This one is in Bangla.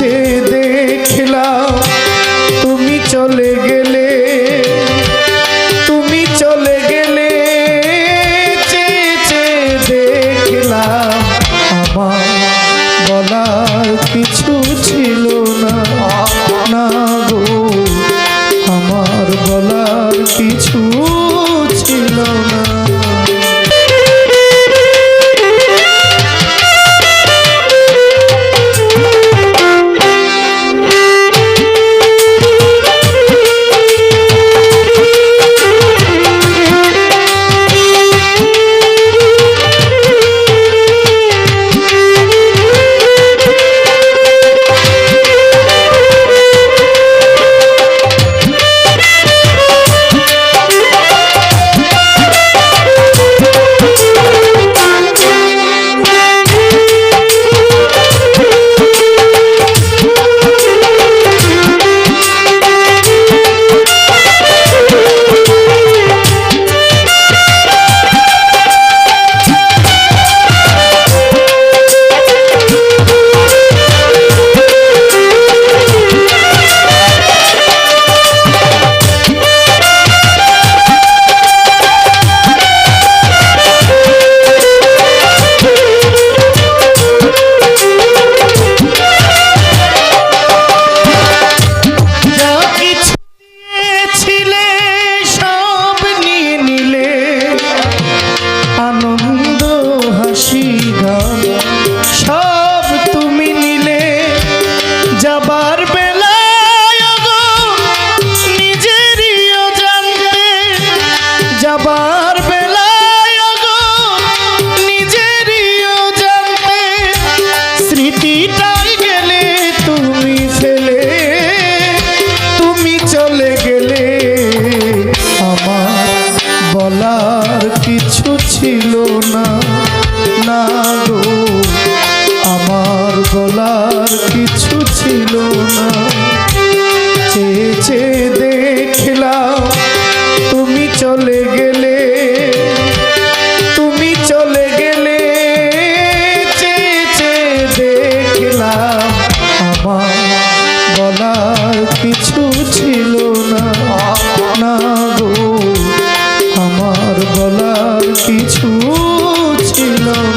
এসে দেখলাম, তুমি চলে গেলে, তুমি চলে গেলে চেয়ে দেখলাম, আমার বলার কিছু ছিল না। না গো, আমার বলার ছিল না না গো। আমার গলার কিছু ছিল না। চেচে know